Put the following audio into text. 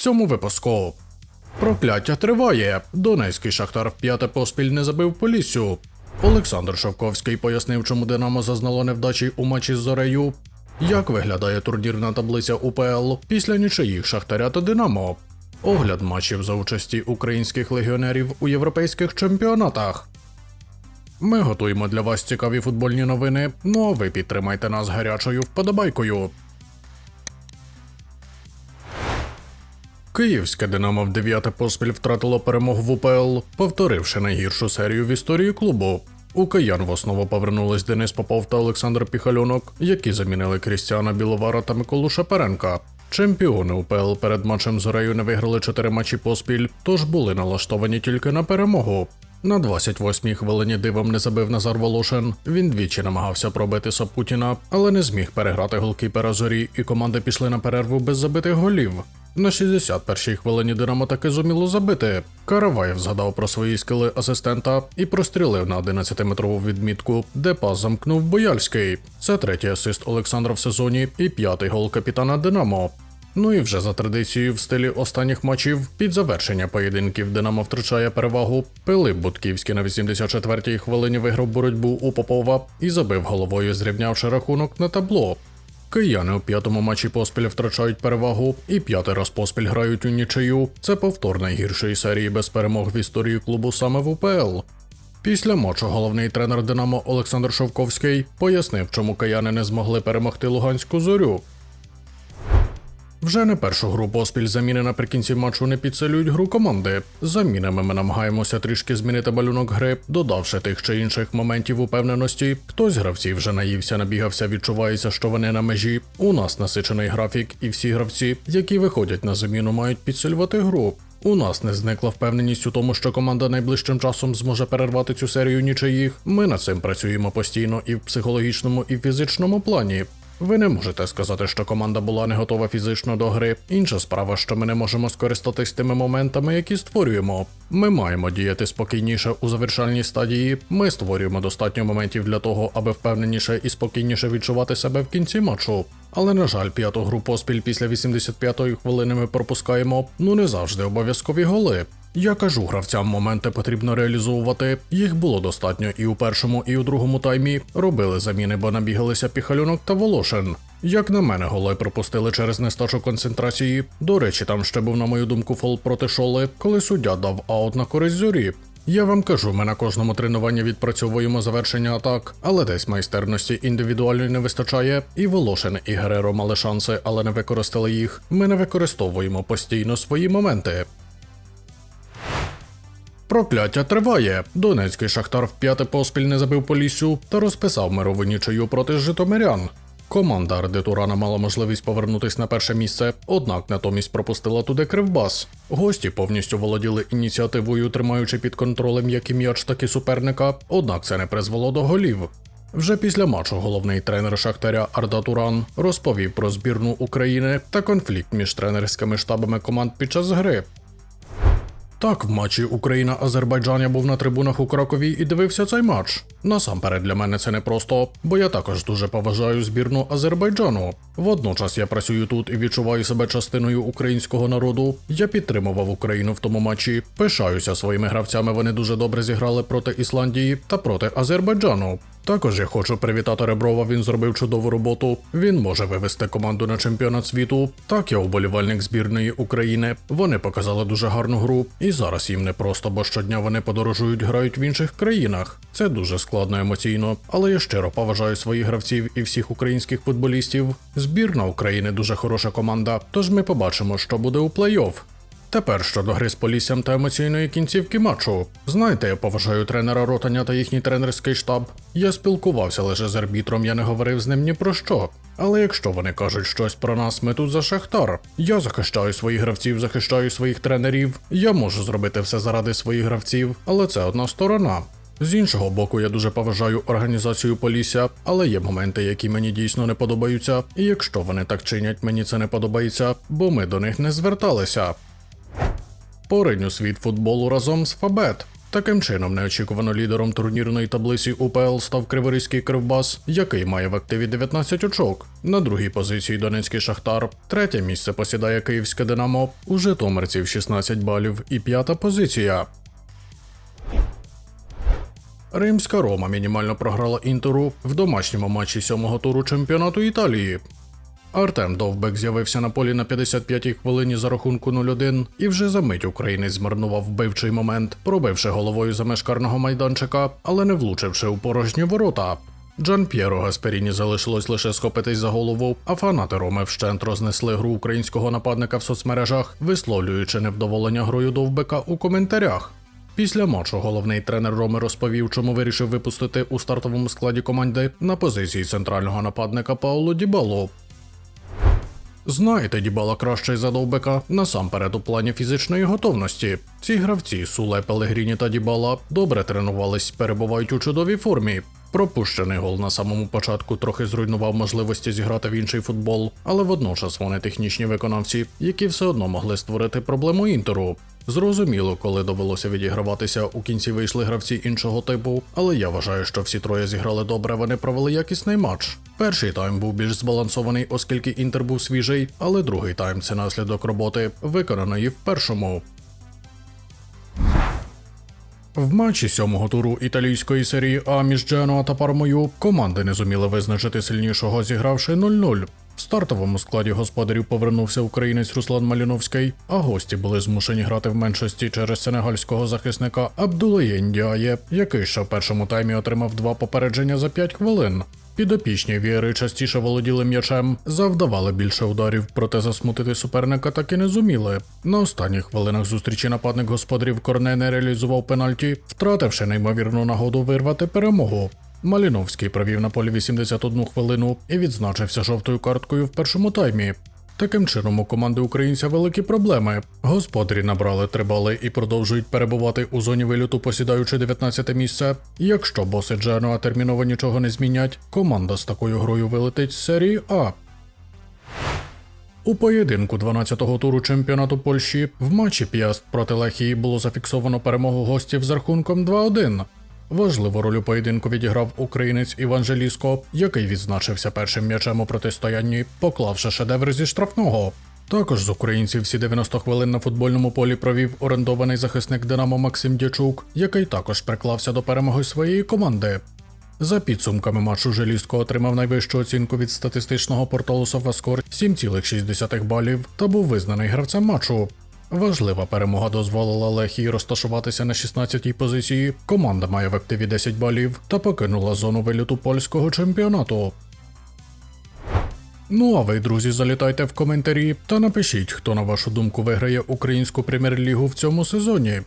цьому випуску. Прокляття триває. Донецький шахтар вп'яте поспіль не забив Поліссю. Олександр Шовковський пояснив, чому Динамо зазнало невдачі у матчі з Зорею. Як виглядає турнірна таблиця УПЛ після нічиїх Шахтаря та Динамо? Огляд матчів за участі українських легіонерів у європейських чемпіонатах. Ми готуємо для вас цікаві футбольні новини. Ну а ви підтримайте нас гарячою вподобайкою. Київське Динамо в дев'яте поспіль втратило перемогу в УПЛ, повторивши найгіршу серію в історії клубу. У киян в основу повернулись Денис Попов та Олександр Піхальонок, які замінили Крістіана Біловара та Миколу Шаперенка. Чемпіони УПЛ перед матчем з Орею не виграли чотири матчі поспіль, тож були налаштовані тільки на перемогу. На 28-й хвилині дивом не забив Назар Волошин. Він двічі намагався пробити Сапутіна, але не зміг переграти голкіпера зорі, і команди пішли на перерву без забитих голів. На 61-й хвилині Динамо таки зуміло забити. Караваєв згадав про свої скили асистента і прострілив на 11-метрову відмітку, де пас замкнув Бояльський. Це третій асист Олександра в сезоні і п'ятий гол капітана Динамо. Ну і вже за традицією в стилі останніх матчів під завершення поєдинків Динамо втрачає перевагу. Пилип Будківський на 84-й хвилині виграв боротьбу у Попова і забив головою, зрівнявши рахунок на табло. Кияни у п'ятому матчі поспіль втрачають перевагу і п'ятий раз поспіль грають у нічию. Це повтор найгіршої серії без перемог в історії клубу саме в УПЛ. Після матчу головний тренер Динамо Олександр Шовковський пояснив, чому кияни не змогли перемогти Луганську зорю. Вже не першу гру поспіль заміни наприкінці матчу не підсилюють гру команди. Замінами ми намагаємося трішки змінити малюнок гри, додавши тих чи інших моментів упевненості. Хтось гравців вже наївся, набігався, відчувається, що вони на межі. У нас насичений графік, і всі гравці, які виходять на заміну, мають підсилювати гру. У нас не зникла впевненість у тому, що команда найближчим часом зможе перервати цю серію нічиїх. Ми над цим працюємо постійно і в психологічному, і в фізичному плані. Ви не можете сказати, що команда була не готова фізично до гри. Інша справа, що ми не можемо скористатись тими моментами, які створюємо. Ми маємо діяти спокійніше у завершальній стадії. Ми створюємо достатньо моментів для того, аби впевненіше і спокійніше відчувати себе в кінці матчу. Але на жаль, п'яту гру поспіль після 85-ї хвилини ми пропускаємо ну не завжди обов'язкові голи. Я кажу гравцям, моменти потрібно реалізовувати. Їх було достатньо і у першому, і у другому таймі. Робили заміни, бо набігалися Піхалюнок та Волошин. Як на мене, голи пропустили через нестачу концентрації. До речі, там ще був, на мою думку, фол проти шоли, коли суддя дав аут на користь зорі. Я вам кажу, ми на кожному тренуванні відпрацьовуємо завершення атак, але десь майстерності індивідуальної не вистачає. І Волошин, і Гереро мали шанси, але не використали їх. Ми не використовуємо постійно свої моменти. Прокляття триває. Донецький шахтар вп'яте поспіль не забив Поліссю та розписав мирову нічию проти житомирян. Команда Ардетурана мала можливість повернутись на перше місце, однак натомість пропустила туди кривбас. Гості повністю володіли ініціативою, тримаючи під контролем як і м'яч, так і суперника, однак це не призвело до голів. Вже після матчу головний тренер Шахтаря Арда Туран розповів про збірну України та конфлікт між тренерськими штабами команд під час гри. Так, в матчі Україна-Азербайджан я був на трибунах у Кракові і дивився цей матч. Насамперед для мене це не просто, бо я також дуже поважаю збірну Азербайджану. Водночас я працюю тут і відчуваю себе частиною українського народу. Я підтримував Україну в тому матчі. Пишаюся своїми гравцями. Вони дуже добре зіграли проти Ісландії та проти Азербайджану. Також я хочу привітати Реброва. Він зробив чудову роботу. Він може вивести команду на чемпіонат світу. Так, я уболівальник збірної України. Вони показали дуже гарну гру, і зараз їм не просто, бо щодня вони подорожують, грають в інших країнах. Це дуже складно емоційно, але я щиро поважаю своїх гравців і всіх українських футболістів. Збірна України дуже хороша команда, тож ми побачимо, що буде у плей-офф. Тепер щодо гри з Поліссям та емоційної кінцівки матчу. Знаєте, я поважаю тренера Ротаня та їхній тренерський штаб. Я спілкувався лише з арбітром, я не говорив з ним ні про що. Але якщо вони кажуть щось про нас, ми тут за Шахтар. Я захищаю своїх гравців, захищаю своїх тренерів. Я можу зробити все заради своїх гравців, але це одна сторона. З іншого боку, я дуже поважаю організацію Полісся, але є моменти, які мені дійсно не подобаються. І якщо вони так чинять, мені це не подобається, бо ми до них не зверталися. У світ футболу разом з Фабет. Таким чином, неочікувано лідером турнірної таблиці УПЛ став Криворізький Кривбас, який має в активі 19 очок. На другій позиції Донецький Шахтар. Третє місце посідає Київське Динамо. У Житомирців 16 балів. І п'ята позиція. Римська Рома мінімально програла Інтеру в домашньому матчі сьомого туру чемпіонату Італії. Артем Довбек з'явився на полі на 55-й хвилині за рахунку 0-1, і вже за мить українець змарнував вбивчий момент, пробивши головою за мешкарного майданчика, але не влучивши у порожні ворота. Джан П'єро Гасперіні залишилось лише схопитись за голову, а фанати Роми вщент рознесли гру українського нападника в соцмережах, висловлюючи невдоволення грою Довбека у коментарях. Після матчу головний тренер Роми розповів, чому вирішив випустити у стартовому складі команди на позиції центрального нападника Пауло Дібало. Знаєте, Дібала кращий за довбика насамперед у плані фізичної готовності. Ці гравці Суле, Пелегріні та Дібала добре тренувались, перебувають у чудовій формі. Пропущений гол на самому початку трохи зруйнував можливості зіграти в інший футбол, але водночас вони технічні виконавці, які все одно могли створити проблему інтеру. Зрозуміло, коли довелося відіграватися, у кінці вийшли гравці іншого типу, але я вважаю, що всі троє зіграли добре, вони провели якісний матч. Перший тайм був більш збалансований, оскільки інтер був свіжий, але другий тайм це наслідок роботи, виконаної в першому. В матчі сьомого туру італійської серії А між Дженуа та Пармою команди не зуміли визначити сильнішого, зігравши 0-0. В стартовому складі господарів повернувся українець Руслан Маліновський, а гості були змушені грати в меншості через сенегальського захисника Абдулає Діає, який ще в першому таймі отримав два попередження за 5 хвилин. Підопічні віри частіше володіли м'ячем, завдавали більше ударів, проте засмутити суперника так і не зуміли. На останніх хвилинах зустрічі нападник господарів Корне не реалізував пенальті, втративши неймовірну нагоду вирвати перемогу. Маліновський провів на полі 81 хвилину і відзначився жовтою карткою в першому таймі. Таким чином, у команди українця великі проблеми. Господарі набрали три бали і продовжують перебувати у зоні виліту, посідаючи 19 місце. Якщо боси Дженуа терміново нічого не змінять, команда з такою грою вилетить з серії А. У поєдинку 12-го туру чемпіонату Польщі в матчі П'яст проти Лехії було зафіксовано перемогу гостів з рахунком 2-1. Важливу роль у поєдинку відіграв українець Іван Желіско, який відзначився першим м'ячем у протистоянні, поклавши шедевр зі штрафного. Також з українців всі 90 хвилин на футбольному полі провів орендований захисник Динамо Максим Дячук, який також приклався до перемоги своєї команди. За підсумками матчу Желіско отримав найвищу оцінку від статистичного порталу SofaScore 7,6 балів та був визнаний гравцем матчу. Важлива перемога дозволила Лехії розташуватися на 16-й позиції. Команда має в активі 10 балів та покинула зону виліту польського чемпіонату. Ну а ви, друзі, залітайте в коментарі та напишіть, хто на вашу думку виграє українську прем'єр-лігу в цьому сезоні.